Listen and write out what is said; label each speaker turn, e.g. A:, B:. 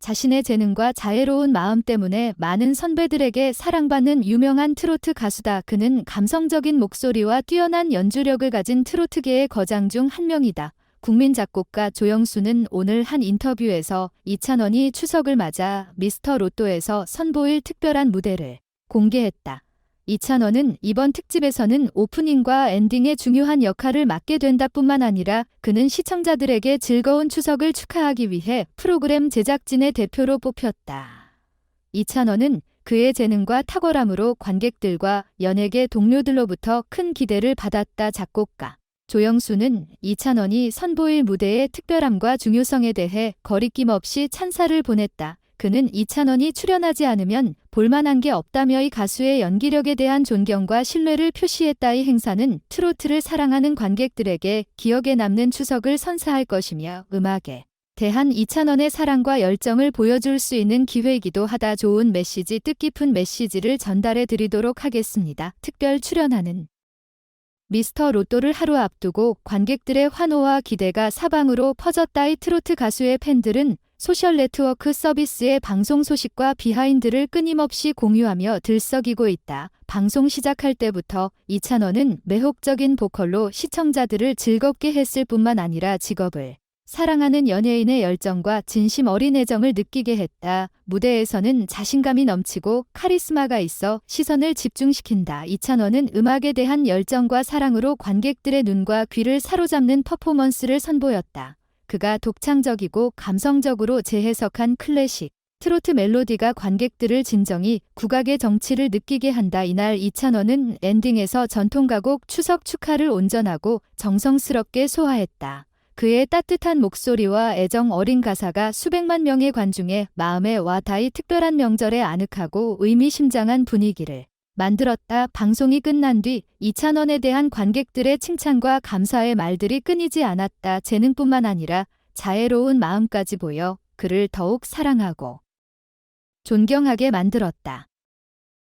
A: 자신의 재능과 자애로운 마음 때문에 많은 선배들에게 사랑받는 유명한 트로트 가수다. 그는 감성적인 목소리와 뛰어난 연주력을 가진 트로트계의 거장 중 한 명이다. 국민 작곡가 조영수는 오늘 한 인터뷰에서 이찬원이 추석을 맞아 미스터 로또에서 선보일 특별한 무대를 공개했다. 이찬원은 이번 특집에서는 오프닝과 엔딩의 중요한 역할을 맡게 된다 뿐만 아니라 그는 시청자들에게 즐거운 추석을 축하하기 위해 프로그램 제작진의 대표로 뽑혔다. 이찬원은 그의 재능과 탁월함으로 관객들과 연예계 동료들로부터 큰 기대를 받았다 작곡가. 조영수는 이찬원이 선보일 무대의 특별함과 중요성에 대해 거리낌 없이 찬사를 보냈다. 그는 이찬원이 출연하지 않으면 볼만한 게 없다며 이 가수의 연기력에 대한 존경과 신뢰를 표시했다. 이 행사는 트로트를 사랑하는 관객들에게 기억에 남는 추석을 선사할 것이며 음악에 대한 이찬원의 사랑과 열정을 보여줄 수 있는 기회이기도 하다. 좋은 메시지, 뜻깊은 메시지를 전달해 드리도록 하겠습니다. 특별 출연하는 미스터 로또를 하루 앞두고 관객들의 환호와 기대가 사방으로 퍼졌다. 이 트로트 가수의 팬들은 소셜 네트워크 서비스의 방송 소식과 비하인드를 끊임없이 공유하며 들썩이고 있다. 방송 시작할 때부터 이찬원은 매혹적인 보컬로 시청자들을 즐겁게 했을 뿐만 아니라 직업을 사랑하는 연예인의 열정과 진심 어린 애정을 느끼게 했다. 무대에서는 자신감이 넘치고 카리스마가 있어 시선을 집중시킨다. 이찬원은 음악에 대한 열정과 사랑으로 관객들의 눈과 귀를 사로잡는 퍼포먼스를 선보였다. 그가 독창적이고 감성적으로 재해석한 클래식, 트로트 멜로디가 관객들을 진정이 국악의 정치를 느끼게 한다. 이날 이찬원은 엔딩에서 전통 가곡 추석 축하를 온전하고 정성스럽게 소화했다. 그의 따뜻한 목소리와 애정 어린 가사가 수백만 명의 관중의 마음에 와 닿이 특별한 명절에 아늑하고 의미심장한 분위기를 만들었다. 방송이 끝난 뒤 이찬원에 대한 관객들의 칭찬과 감사의 말들이 끊이지 않았다. 재능뿐만 아니라 자애로운 마음까지 보여 그를 더욱 사랑하고 존경하게 만들었다.